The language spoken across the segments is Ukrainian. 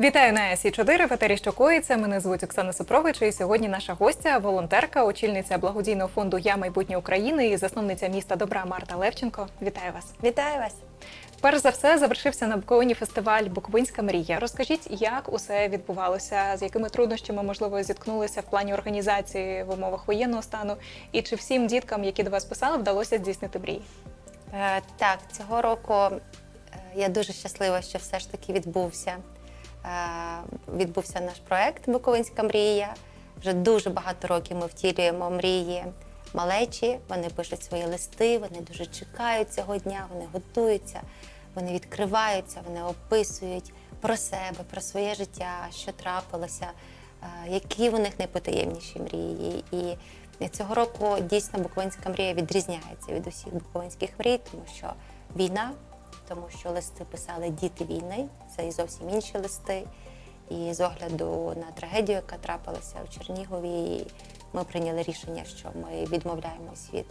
Вітаю на СІ 4 в етері що коїться. Мене звуть Оксана Супрович. І сьогодні наша гостя, волонтерка, очільниця благодійного фонду Я майбутнє України і засновниця міста добра Марта Левченко. Вітаю вас! Вітаю вас! Перш за все завершився на Буковині фестиваль Буковинська мрія. Розкажіть, як усе відбувалося, з якими труднощами можливо зіткнулися в плані організації в умовах воєнного стану, і чи всім діткам, які до вас писали, вдалося здійснити мрії? Е, так, цього року е, я дуже щаслива, що все ж таки відбувся. Е, Відбувся наш проект Буковинська мрія. Вже дуже багато років ми втілюємо мрії малечі. Вони пишуть свої листи, вони дуже чекають цього дня, вони готуються, вони відкриваються, вони описують про себе, про своє життя, що трапилося, е, які у них найпотаємніші мрії. І цього року дійсно Буковинська мрія відрізняється від усіх буковинських мрій, тому що війна, тому що листи писали діти війни, це і зовсім інші листи. І з огляду на трагедію, яка трапилася у Чернігові, ми прийняли рішення, що ми відмовляємось від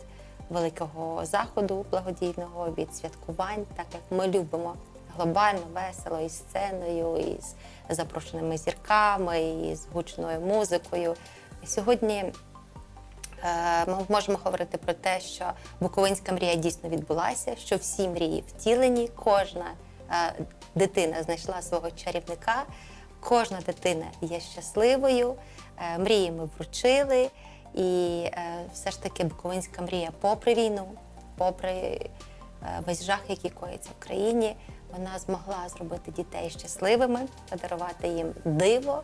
великого заходу благодійного, від святкувань, так як ми любимо глобально, весело, із сценою, із запрошеними зірками, із гучною музикою. І сьогодні Ми можемо говорити про те, що Буковинська мрія дійсно відбулася, що всі мрії втілені, кожна е, дитина знайшла свого чарівника, кожна дитина є щасливою, е, мрії ми вручили, і е, все ж таки Буковинська мрія, попри війну, попри е, весь жах, який коїться в країні, вона змогла зробити дітей щасливими, подарувати їм диво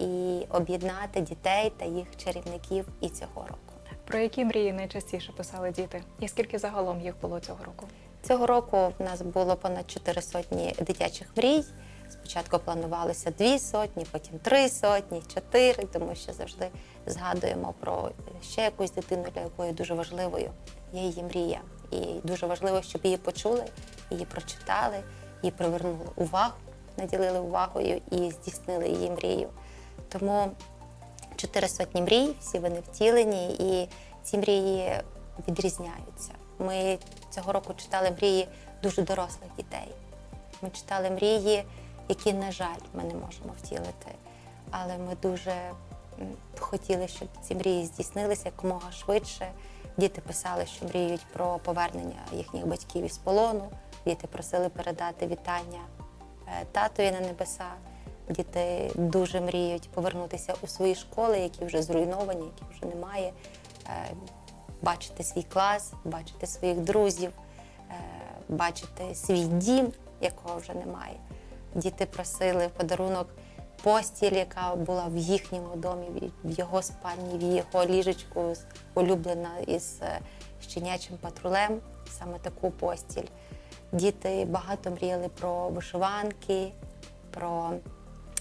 і об'єднати дітей та їх чарівників і цього року. Про які мрії найчастіше писали діти? І скільки загалом їх було цього року? Цього року в нас було понад чотири сотні дитячих мрій. Спочатку планувалося дві сотні, потім три сотні, чотири, тому що завжди згадуємо про ще якусь дитину, для якої дуже важливою є її мрія. І дуже важливо, щоб її почули, її прочитали, її привернули увагу, наділили увагою і здійснили її мрію. Тому чотири сотні мрій, всі вони втілені, і ці мрії відрізняються. Ми цього року читали мрії дуже дорослих дітей. Ми читали мрії, які, на жаль, ми не можемо втілити. Але ми дуже хотіли, щоб ці мрії здійснилися якомога швидше. Діти писали, що мріють про повернення їхніх батьків із полону. Діти просили передати вітання е, татові на небеса. Діти дуже мріють повернутися у свої школи, які вже зруйновані, які вже немає, е, бачити свій клас, бачити своїх друзів, е, бачити свій дім, якого вже немає. Діти просили в подарунок постіль, яка була в їхньому домі, в його спальні, в його ліжечку, улюблена із е, щенячим патрулем, саме таку постіль. Діти багато мріяли про вишиванки, про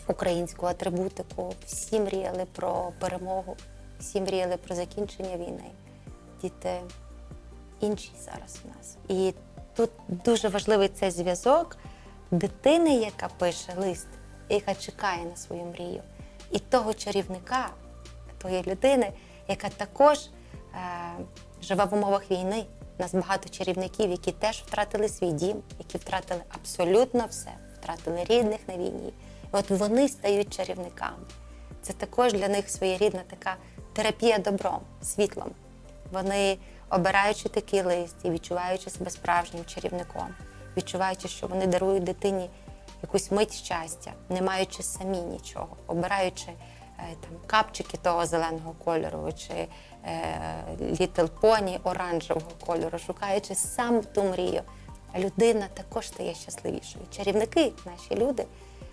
українську атрибутику. Всі мріяли про перемогу, всі мріяли про закінчення війни. Діти інші зараз у нас. І тут дуже важливий цей зв'язок дитини, яка пише лист, яка чекає на свою мрію, і того чарівника, тої людини, яка також е, живе в умовах війни. У нас багато чарівників, які теж втратили свій дім, які втратили абсолютно все, втратили рідних на війні. От вони стають чарівниками. Це також для них своєрідна така терапія добром, світлом. Вони, обираючи такий лист і відчуваючи себе справжнім чарівником, відчуваючи, що вони дарують дитині якусь мить щастя, не маючи самі нічого, обираючи е, там капчики того зеленого кольору чи е, Little Pony оранжевого кольору, шукаючи сам ту мрію. Людина також стає щасливішою. Чарівники, наші люди,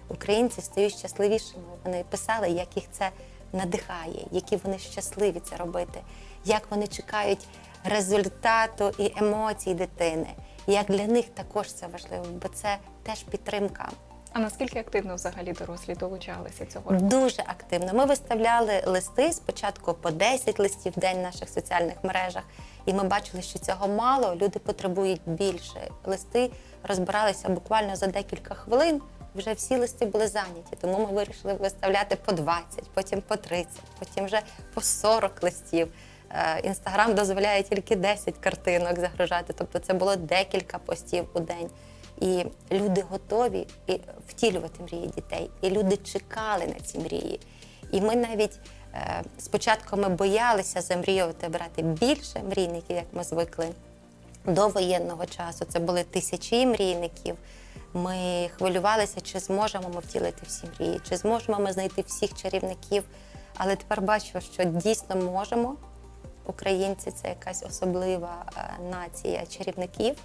українці, стають щасливішими. Вони писали, як їх це надихає, які вони щасливі це робити, як вони чекають результату і емоцій дитини. Як для них також це важливо, бо це теж підтримка. А наскільки активно взагалі дорослі долучалися цього року? Дуже активно. Ми виставляли листи спочатку по 10 листів в день в наших соціальних мережах, і ми бачили, що цього мало. Люди потребують більше. Листи розбиралися буквально за декілька хвилин. Вже всі листи були зайняті, тому ми вирішили виставляти по 20, потім по 30, потім вже по 40 листів. Е, Інстаграм дозволяє тільки 10 картинок загружати, тобто це було декілька постів у день. І люди готові втілювати мрії дітей. І люди чекали на ці мрії. І ми навіть е, спочатку ми боялися замріювати брати більше мрійників, як ми звикли до воєнного часу. Це були тисячі мрійників. Ми хвилювалися, чи зможемо ми втілити всі мрії, чи зможемо ми знайти всіх чарівників. Але тепер бачу, що дійсно можемо. Українці це якась особлива е, нація чарівників.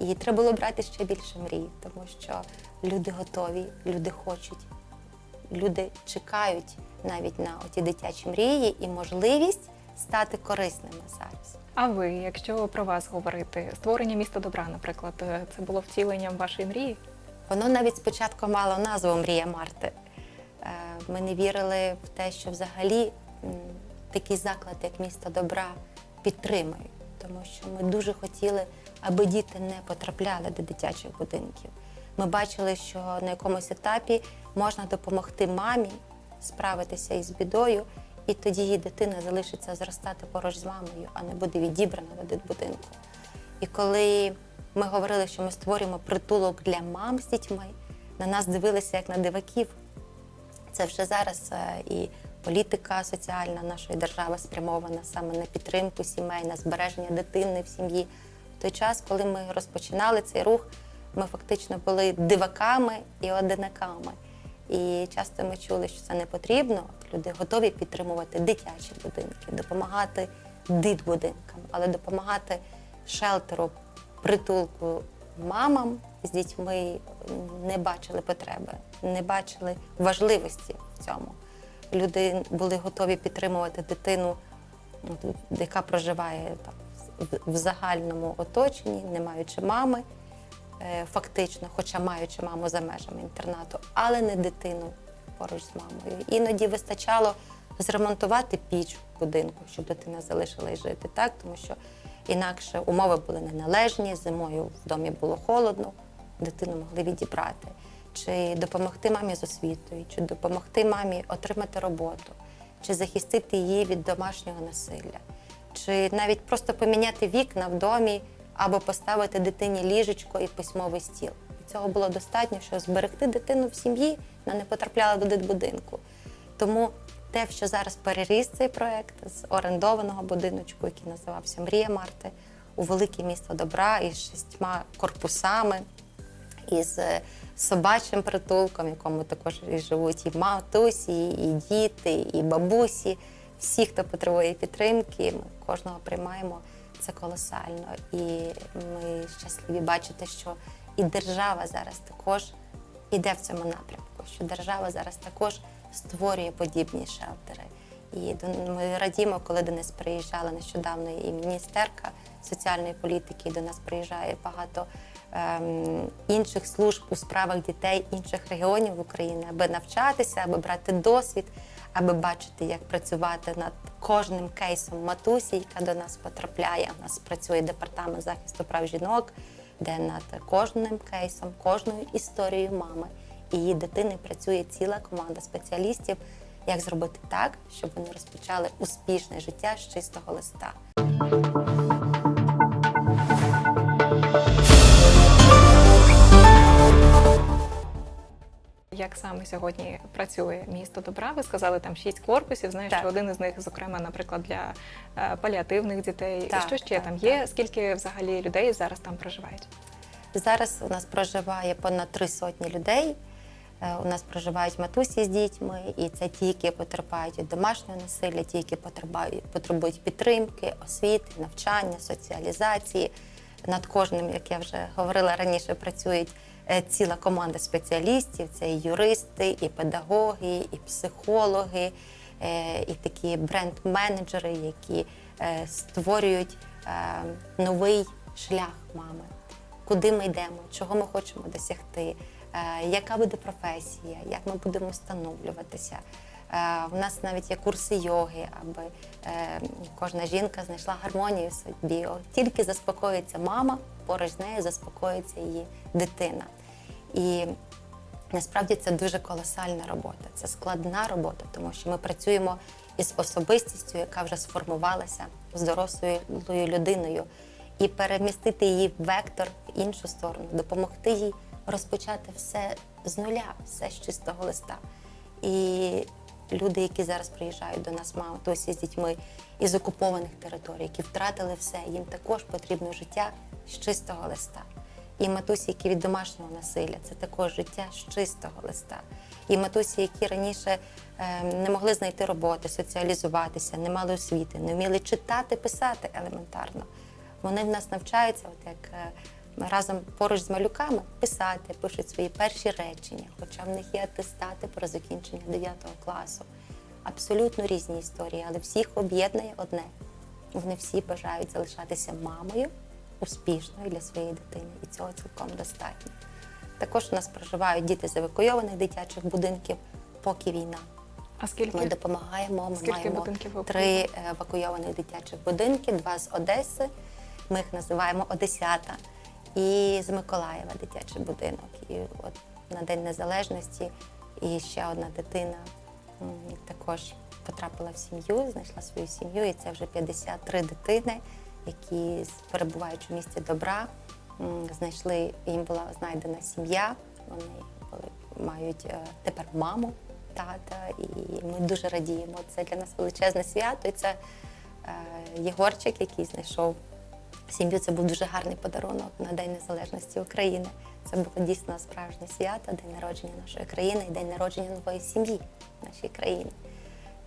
І треба було брати ще більше мрій, тому що люди готові, люди хочуть, люди чекають навіть на оті дитячі мрії і можливість стати корисними зараз. А ви, якщо про вас говорити, створення міста добра, наприклад, е, це було втіленням вашої мрії? Воно навіть спочатку мало назву Мрія Марти. Е, Ми не вірили в те, що взагалі такий заклад, як місто добра, підтримують, тому що ми дуже хотіли, аби діти не потрапляли до дитячих будинків. Ми бачили, що на якомусь етапі можна допомогти мамі справитися із бідою, і тоді її дитина залишиться зростати поруч з мамою, а не буде відібрана до дитбудинку. І коли ми говорили, що ми створюємо притулок для мам з дітьми, на нас дивилися як на диваків. Це вже зараз е, і політика соціальна нашої держави спрямована саме на підтримку сімей, на збереження дитини в сім'ї. В той час, коли ми розпочинали цей рух, ми фактично були диваками і одинаками. І часто ми чули, що це не потрібно. Люди готові підтримувати дитячі будинки, допомагати дитбудинкам, але допомагати шелтеру, притулку мамам з дітьми не бачили потреби, не бачили важливості в цьому. Люди були готові підтримувати дитину, ну, яка проживає там в- загальному оточенні, не маючи мами, фактично, хоча маючи маму за межами інтернату, але не дитину поруч з мамою. Іноді вистачало зремонтувати піч в будинку, щоб дитина залишилась жити, так? тому що інакше умови були неналежні, зимою в домі було холодно, дитину могли відібрати. Чи допомогти мамі з освітою, чи допомогти мамі отримати роботу, чи захистити її від домашнього насилля, чи навіть просто поміняти вікна в домі або поставити дитині ліжечко і письмовий стіл. І цього було достатньо, щоб зберегти дитину в сім'ї, вона не потрапляла до дитбудинку. Тому те, що зараз переріс цей проект з орендованого будиночку, який називався Мрія Марти, у велике місто добра із шістьма корпусами, із е, собачим притулком, в якому також і живуть і матусі, і діти, і бабусі. Всі, хто потребує підтримки, ми кожного приймаємо. Це колосально. І ми щасливі бачити, що і держава зараз також іде в цьому напрямку, що держава зараз також створює подібні шелтери. І ми радімо, коли до нас приїжджала нещодавно і міністерка соціальної політики, і до нас приїжджає багато ем, інших служб у справах дітей інших регіонів України, аби навчатися, аби брати досвід, аби бачити, як працювати над кожним кейсом матусі, яка до нас потрапляє. У нас працює департамент захисту прав жінок, де над кожним кейсом, кожною історією мами і її дитини працює ціла команда спеціалістів, як зробити так, щоб вони розпочали успішне життя з чистого листа. Як саме сьогодні працює місто добра? Ви сказали там шість корпусів. Знаю, Так. що один із них, зокрема, наприклад, для е, паліативних дітей. Так, І що ще так, там є? так. Скільки взагалі людей зараз там проживають? Зараз у нас проживає понад три сотні людей. Е, У нас проживають матусі з дітьми, і це ті, які потерпають від домашнього насилля, ті, які потребують, підтримки, освіти, навчання, соціалізації. Над кожним, як я вже говорила раніше, працюють ціла команда спеціалістів. Це і юристи, і педагоги, і психологи, е, і такі бренд-менеджери, які е, створюють е, новий шлях мами куди ми йдемо, чого ми хочемо досягти, е, яка буде професія, як ми будемо встановлюватися. Е, У нас навіть є курси йоги, аби е, кожна жінка знайшла гармонію собі. Тільки заспокоїться мама, поруч з нею заспокоїться її дитина. І Насправді це дуже колосальна робота, це складна робота, тому що ми працюємо із особистістю, яка вже сформувалася з дорослою людиною. і перемістити її в вектор в іншу сторону, допомогти їй розпочати все з нуля, все з чистого листа. І люди, які зараз приїжджають до нас, матусі з дітьми із окупованих територій, які втратили все, їм також потрібно життя з чистого листа. І матусі, які від домашнього насилля, це також життя з чистого листа. І матусі, які раніше е, не могли знайти роботи, соціалізуватися, не мали освіти, не вміли читати, писати елементарно. Вони в нас навчаються, от як е, разом поруч з малюками, писати, пишуть свої перші речення, хоча в них є атестати про закінчення 9 класу. Абсолютно різні історії, але всіх об'єднує одне. Вони всі бажають залишатися мамою успішною для своєї дитини, і цього цілком достатньо. Також у нас проживають діти з евакуйованих дитячих будинків, поки війна. А скільки? Ми допомагаємо. Ми Скільки маємо будинків три евакуйованих дитячих будинки, два з Одеси. Ми їх називаємо Одесята, і з Миколаєва дитячий будинок. І от на День Незалежності і ще одна дитина також потрапила в сім'ю, знайшла свою сім'ю, і це вже 53 дитини, які, перебуваючи в місті добра, знайшли, їм була знайдена сім'я. Вони мають е, тепер маму, тата, і ми дуже радіємо. Це для нас величезне свято. І це е, Єгорчик, який знайшов сім'ю. Це був дуже гарний подарунок на День Незалежності України. Це було дійсно справжнє свято, день народження нашої країни і день народження нової сім'ї нашій країні.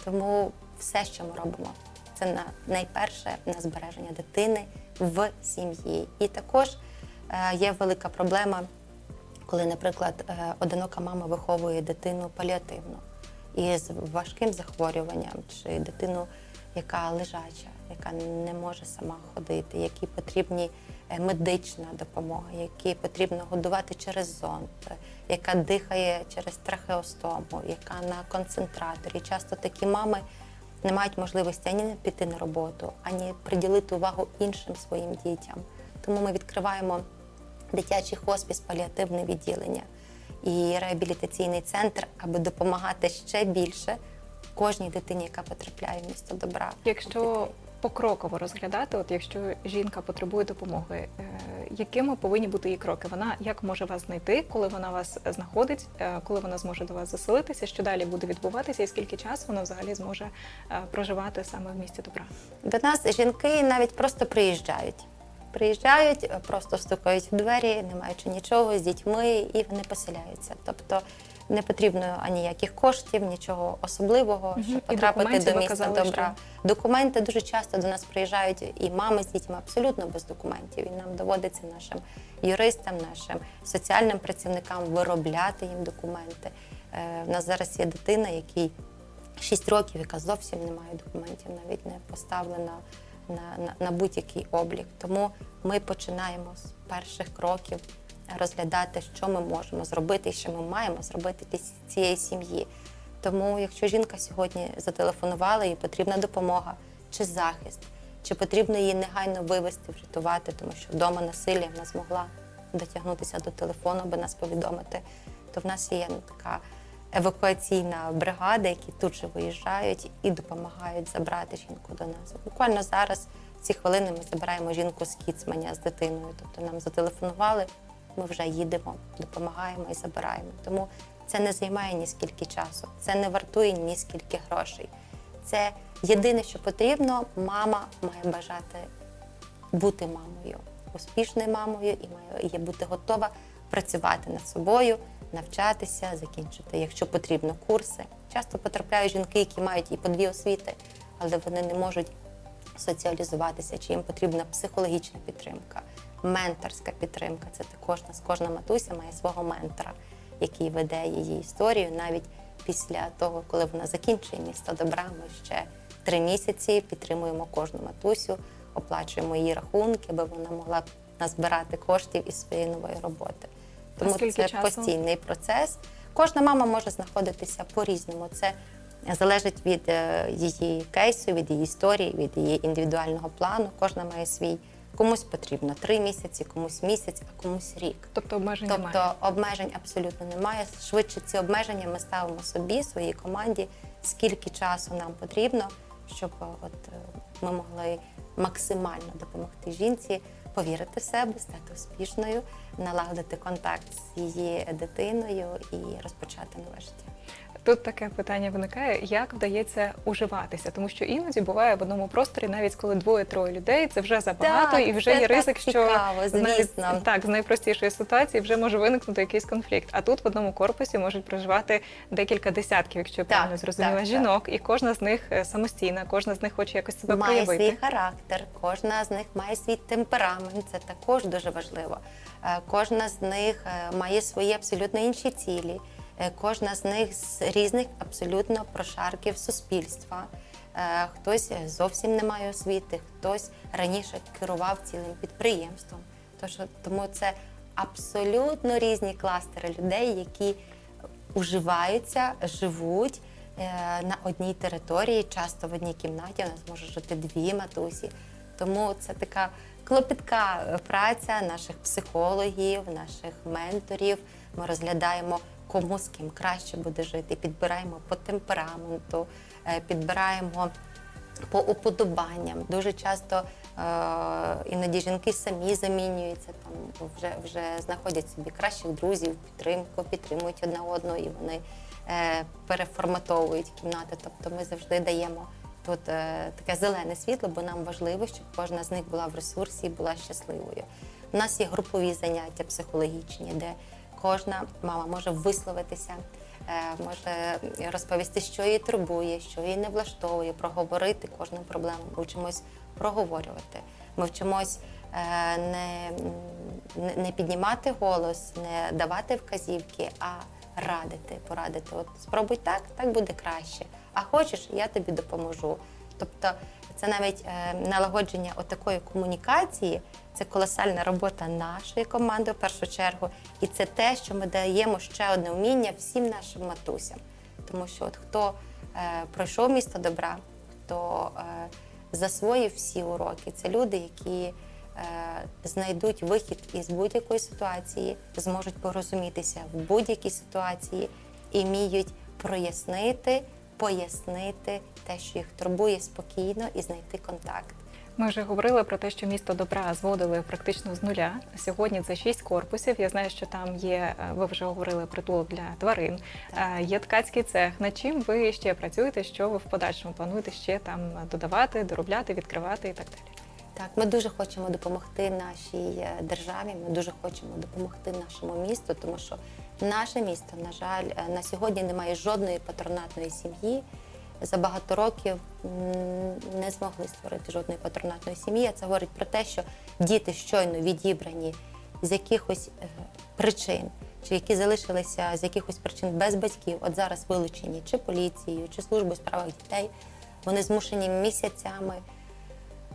Тому все, що ми робимо, це на найперше на збереження дитини в сім'ї. І також е, є велика проблема, коли, наприклад, е, одинока мама виховує дитину паліативно із важким захворюванням, чи дитину, яка лежача, яка не може сама ходити, якій потрібні е, медична допомога, якій потрібно годувати через зонд, яка дихає через трахеостому, яка на концентраторі. Часто такі мами не мають можливості ані піти на роботу, ані приділити увагу іншим своїм дітям. Тому ми відкриваємо дитячий хоспіс, паліативне відділення і реабілітаційний центр, аби допомагати ще більше кожній дитині, яка потрапляє в місто добра. Якщо покроково розглядати, от якщо жінка потребує допомоги, е, якими повинні бути її кроки? Вона як може вас знайти, коли вона вас знаходить, е, коли вона зможе до вас заселитися, що далі буде відбуватися, і скільки часу вона взагалі зможе е, проживати саме в місті добра? До нас жінки навіть просто приїжджають. Приїжджають, просто стукають в двері, не маючи нічого з дітьми, і вони поселяються. Тобто не потрібно аніяких коштів, нічого особливого, Мгм. щоб потрапити до міста казали, добра. Документи дуже часто до нас приїжджають і мами з дітьми абсолютно без документів. І нам доводиться нашим юристам, нашим соціальним працівникам виробляти їм документи. Е, У нас зараз є дитина, який 6 років, яка зовсім не має документів, навіть не поставлена на, на, на будь-який облік. Тому ми починаємо з перших кроків розглядати, що ми можемо зробити і що ми маємо зробити для цієї сім'ї. Тому, якщо жінка сьогодні зателефонувала, їй потрібна допомога чи захист, чи потрібно її негайно вивезти, врятувати, тому що вдома насилля вона змогла дотягнутися до телефону, аби нас повідомити, то в нас є така евакуаційна бригада, які тут же виїжджають і допомагають забрати жінку до нас. Буквально зараз, в ці хвилини, ми забираємо жінку з Кіцманя з дитиною. Тобто нам зателефонували, ми вже їдемо, допомагаємо і забираємо. Тому це не займає ні скільки часу, це не вартує ні скільки грошей. Це єдине, що потрібно, мама має бажати бути мамою, успішною мамою і має бути готова працювати над собою, навчатися, закінчити, якщо потрібно, курси. Часто потрапляють жінки, які мають і по дві освіти, але вони не можуть соціалізуватися, чи їм потрібна психологічна підтримка, менторська підтримка. Це також нас кожна матуся має свого ментора, який веде її історію навіть після того, коли вона закінчує місто добра. Ми ще три місяці підтримуємо кожну матусю, оплачуємо її рахунки, аби вона могла назбирати коштів із своєї нової роботи. Тому скільки це часу? постійний процес. Кожна мама може знаходитися по-різному. Це залежить від е, її кейсу, від її історії, від її індивідуального плану. Кожна має свій. Комусь потрібно три місяці, комусь місяць, а комусь рік. Тобто обмежень Тобто немає. обмежень абсолютно немає. Швидше ці обмеження ми ставимо собі, своїй команді, скільки часу нам потрібно, щоб е, от е, ми могли максимально допомогти жінці повірити в себе, стати успішною, налагодити контакт з її дитиною і розпочати нове життя. Тут таке питання виникає: як вдається уживатися, тому що іноді буває в одному просторі, навіть коли двоє-троє людей, це вже забагато, Так, і вже це є так ризик, що цікаво, звісно. так з найпростішої ситуації вже може виникнути якийсь конфлікт. А тут в одному корпусі можуть проживати декілька десятків, якщо я правильно зрозуміла, так, жінок, і кожна з них е, самостійна, кожна з них хоче якось себе має проявити. свій характер, кожна з них має свій темперамент. Це також дуже важливо. Е, Кожна з них е, має свої абсолютно інші цілі. Е, Кожна з них з різних абсолютно прошарків суспільства. Е, Хтось зовсім не має освіти, хтось раніше керував цілим підприємством. Тож тому це абсолютно різні кластери людей, які уживаються, живуть е, на одній території, часто в одній кімнаті. У нас може жити дві матусі. Тому це така клопітка праця наших психологів, наших менторів. Ми розглядаємо, кому з ким краще буде жити, підбираємо по темпераменту, е, підбираємо по уподобанням. Дуже часто е, іноді жінки самі замінюються, там вже, вже знаходять собі кращих друзів, підтримку, підтримують одна одну і вони е, переформатовують кімнати. Тобто ми завжди даємо тут е, таке зелене світло, бо нам важливо, щоб кожна з них була в ресурсі і була щасливою. У нас є групові заняття психологічні, де кожна мама може висловитися, е, може розповісти, що її турбує, що її не влаштовує, проговорити кожну проблему. Ми вчимось проговорювати. Ми вчимось е, не, не, піднімати голос, не давати вказівки, а радити, порадити. От спробуй так, так буде краще. А хочеш, я тобі допоможу. Тобто це навіть е, налагодження отакої комунікації, це колосальна робота нашої команди в першу чергу. І це те, що ми даємо ще одне вміння всім нашим матусям. Тому що от хто е, пройшов місто добра, хто е, засвоїв всі уроки, це люди, які е, знайдуть вихід із будь-якої ситуації, зможуть порозумітися в будь-якій ситуації і вміють прояснити, пояснити те, що їх турбує спокійно, і знайти контакт. Ми вже говорили про те, що місто добра зводили практично з нуля. Сьогодні це шість корпусів. Я знаю, що там є. е, Ви вже говорили притулок для тварин. е, Є ткацький цех. Над чим ви ще працюєте? Що ви в подальшому плануєте ще там додавати, доробляти, відкривати і так далі? Так, ми дуже хочемо допомогти нашій е, державі. Ми дуже хочемо допомогти нашому місту, тому що наше місто, на жаль, на сьогодні немає жодної патронатної сім'ї. За багато років не змогли створити жодної патронатної сім'ї. Це говорить про те, що діти щойно відібрані з якихось е, причин, чи які залишилися з якихось причин без батьків, от зараз вилучені чи поліцією, чи службою у справах дітей. Вони змушені місяцями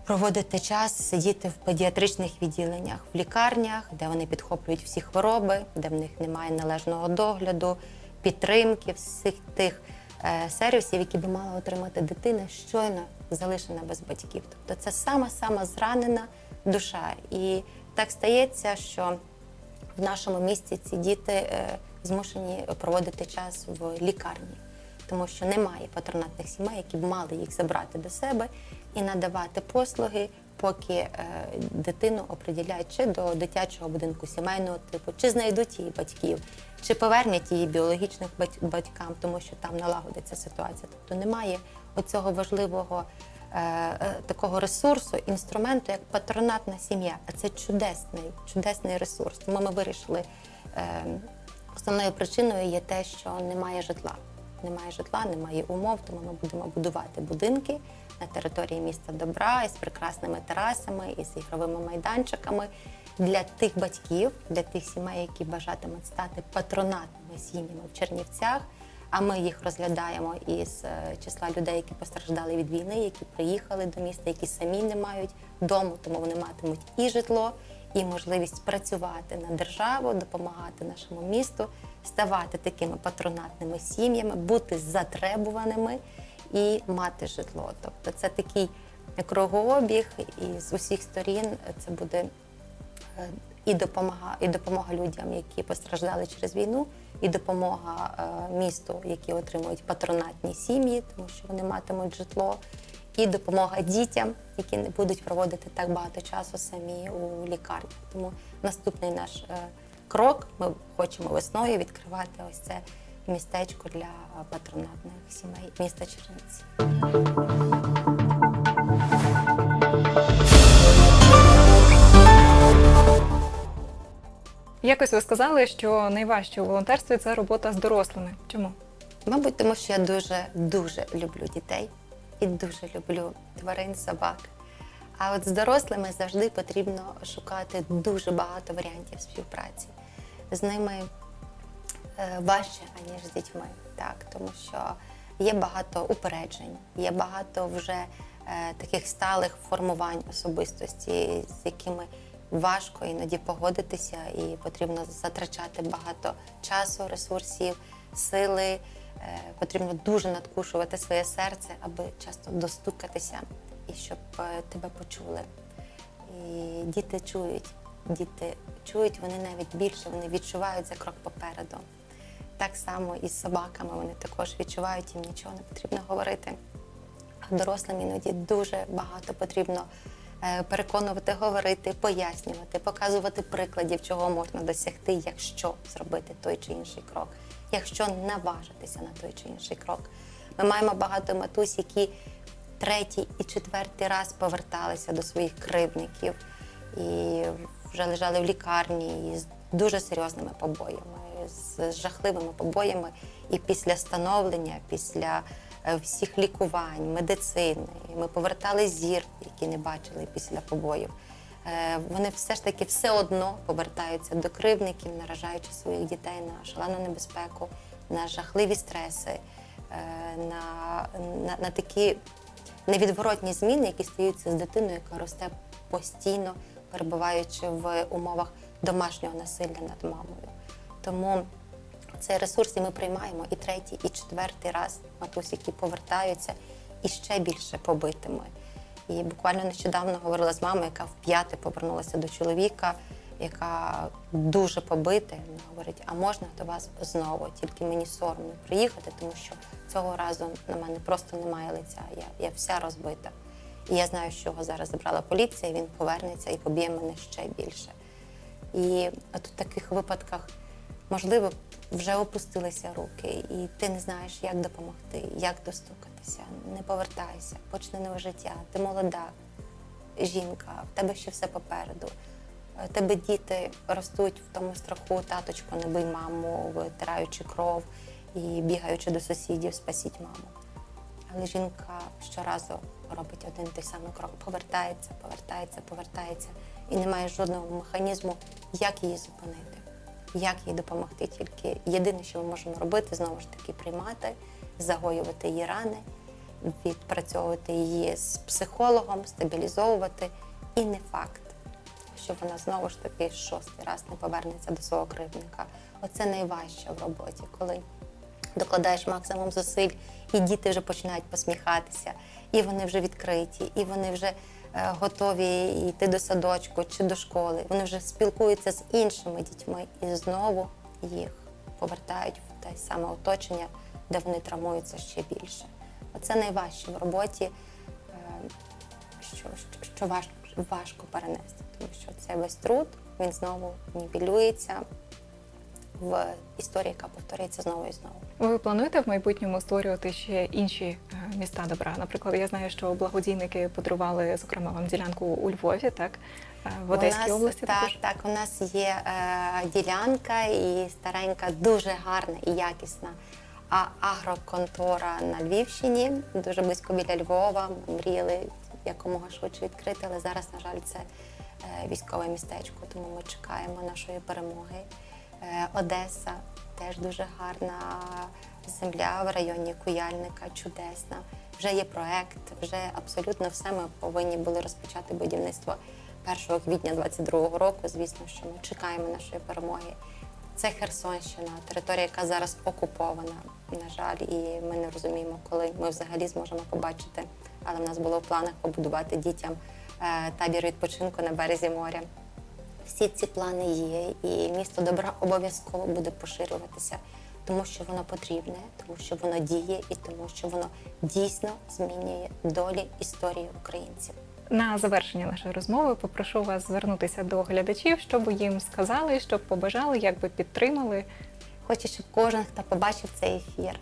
проводити час, сидіти в педіатричних відділеннях, в лікарнях, де вони підхоплюють всі хвороби, де в них немає належного догляду, підтримки всіх тих сервісів, які би мала отримати дитина, щойно залишена без батьків. Тобто це сама-сама зранена душа. І так стається, що в нашому місті ці діти е, змушені проводити час в лікарні, тому що немає патронатних сімей, які б мали їх забрати до себе і надавати послуги, поки е, дитину оприділяють чи до дитячого будинку сімейного типу, чи знайдуть її батьків, чи повернуть її біологічних бать- батькам, тому що там налагодиться ситуація. Тобто немає оцього важливого е, е, такого ресурсу, інструменту, як патронатна сім'я. А це чудесний, чудесний ресурс. Тому ми вирішили. Основною причиною є те, що немає житла. Немає житла, немає умов, тому ми будемо будувати будинки на території міста добра із прекрасними терасами, із ігровими майданчиками для тих батьків, для тих сімей, які бажатимуть стати патронатними сім'ями в Чернівцях. А ми їх розглядаємо із е, числа людей, які постраждали від війни, які приїхали до міста, які самі не мають дому, тому вони матимуть і житло, і можливість працювати на державу, допомагати нашому місту, ставати такими патронатними сім'ями, бути затребуваними і мати житло. Тобто це такий кругообіг, і з усіх сторін це буде е, і допомога, і допомога людям, які постраждали через війну, і допомога е, місту, які отримують патронатні сім'ї, тому що вони матимуть житло. і допомога дітям, які не будуть проводити так багато часу самі у лікарні. Тому наступний наш е, крок ми хочемо весною відкривати ось це містечко для патронатних сімей міста Чернівці. Якось ви сказали, що найважче у волонтерстві це робота з дорослими. Чому? Мабуть, тому що я дуже дуже люблю дітей і дуже люблю тварин, собак. А от з дорослими завжди потрібно шукати дуже багато варіантів співпраці. З ними важче, аніж з дітьми, так, тому що є багато упереджень, є багато вже е, таких сталих формувань особистості, з якими важко іноді погодитися, і потрібно затрачати багато часу, ресурсів, сили. Е, Потрібно дуже надкушувати своє серце, аби часто достукатися і щоб е, тебе почули. І діти чують, діти чують, вони навіть більше, вони відчувають за крок попереду. Так само і з собаками вони також відчувають, їм нічого не потрібно говорити. А дорослим іноді дуже багато потрібно е, переконувати, говорити, пояснювати, показувати прикладів, чого можна досягти, якщо зробити той чи інший крок, якщо наважитися на той чи інший крок. Ми маємо багато матусь, які третій і четвертий раз поверталися до своїх кривдників і вже лежали в лікарні із дуже серйозними побоями, з жахливими побоями. І після становлення, після е, всіх лікувань, медицини, ми повертали зір, які не бачили після побоїв. Е, Вони все ж таки все одно повертаються до кривдників, наражаючи своїх дітей на шалену небезпеку, на жахливі стреси, е, на, на, на такі невідворотні зміни, які стаються з дитиною, яка росте постійно, перебуваючи в умовах домашнього насилля над мамою. Тому цей ресурс і ми приймаємо і третій, і четвертий раз матусь, які повертаються і ще більше побитими. І буквально нещодавно говорила з мамою, яка вп'яте повернулася до чоловіка, яка дуже побита. Вона говорить: а можна до вас знову? Тільки мені соромно приїхати, тому що цього разу на мене просто немає лиця. Я, я вся розбита. І я знаю, що його зараз забрала поліція, він повернеться і поб'є мене ще більше. І от у таких випадках, можливо, вже опустилися руки, і ти не знаєш, як допомогти, як достукатися. Не повертайся, почни нове життя. Ти молода жінка, в тебе ще все попереду. Е, Тебе діти ростуть в тому страху, таточко, не бий маму, витираючи кров і бігаючи до сусідів, спасіть маму. Але жінка щоразу робить один той самий крок, повертається, повертається, повертається, і немає жодного механізму, як її зупинити, як їй допомогти. Тільки єдине, що ми можемо робити, знову ж таки приймати, загоювати її рани, відпрацьовувати її з психологом, стабілізовувати. І не факт, що вона знову ж таки шостий раз не повернеться до свого кривдника. Оце найважче в роботі, коли докладаєш максимум зусиль, і діти вже починають посміхатися, і вони вже відкриті, і вони вже готові йти до садочку чи до школи. Вони вже спілкуються з іншими дітьми і знову їх повертають в те саме оточення, де вони травмуються ще більше. Оце найважче в роботі, е, що, що, важко, важко перенести, тому що цей весь труд він знову нівелюється в історії, яка повторюється знову і знову. Ви плануєте в майбутньому створювати ще інші е, міста добра? Наприклад, я знаю, що благодійники подарували, зокрема, вам ділянку у Львові, так Е, в Одеській у нас, області так, також. так, у нас є е, ділянка і старенька, дуже гарна і якісна а, агроконтора на Львівщині, дуже близько біля Львова. Мріяли якомога швидше відкрити, але зараз, на жаль, це е, військове містечко, тому ми чекаємо нашої перемоги. Е, Одеса теж дуже гарна земля в районі Куяльника, чудесна. Вже є проект, вже абсолютно все. Ми повинні були розпочати будівництво 1 квітня 22-го року. Звісно, що ми чекаємо нашої перемоги. Це Херсонщина, територія, яка зараз окупована, на жаль, і ми не розуміємо, коли ми взагалі зможемо побачити. Але в нас було в планах побудувати дітям е, табір відпочинку на березі моря. Всі ці плани є, і місто добра обов'язково буде поширюватися тому що воно потрібне, тому що воно діє і тому, що воно дійсно змінює долі історії українців. На завершення нашої розмови попрошу вас звернутися до глядачів, що би їм сказали, що б побажали, як би підтримали. Хочу, щоб кожен, хто побачив цей ефір,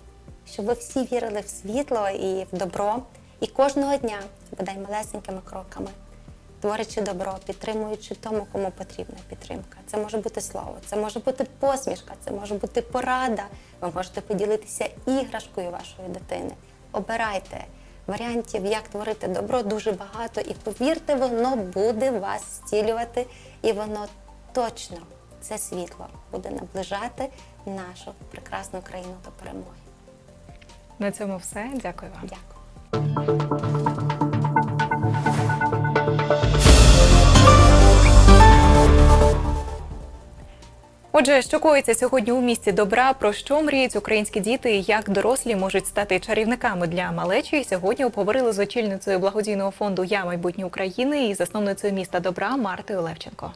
щоб ви всі вірили в світло і в добро, і кожного дня, бодай малесенькими кроками, творячи добро, підтримуючи тому, кому потрібна підтримка. Це може бути слово, це може бути посмішка, це може бути порада. Ви можете поділитися іграшкою вашої дитини. Обирайте варіантів, як творити добро, дуже багато, і повірте, воно буде вас зцілювати, і воно точно це світло буде наближати нашу прекрасну країну до перемоги. На цьому все. Дякую вам. Дякую. Отже, що коїться сьогодні у місті добра, про що мріють українські діти як дорослі можуть стати чарівниками для малечі. Сьогодні обговорили з очільницею благодійного фонду Я майбутнє України і засновницею міста добра Мартою Левченко.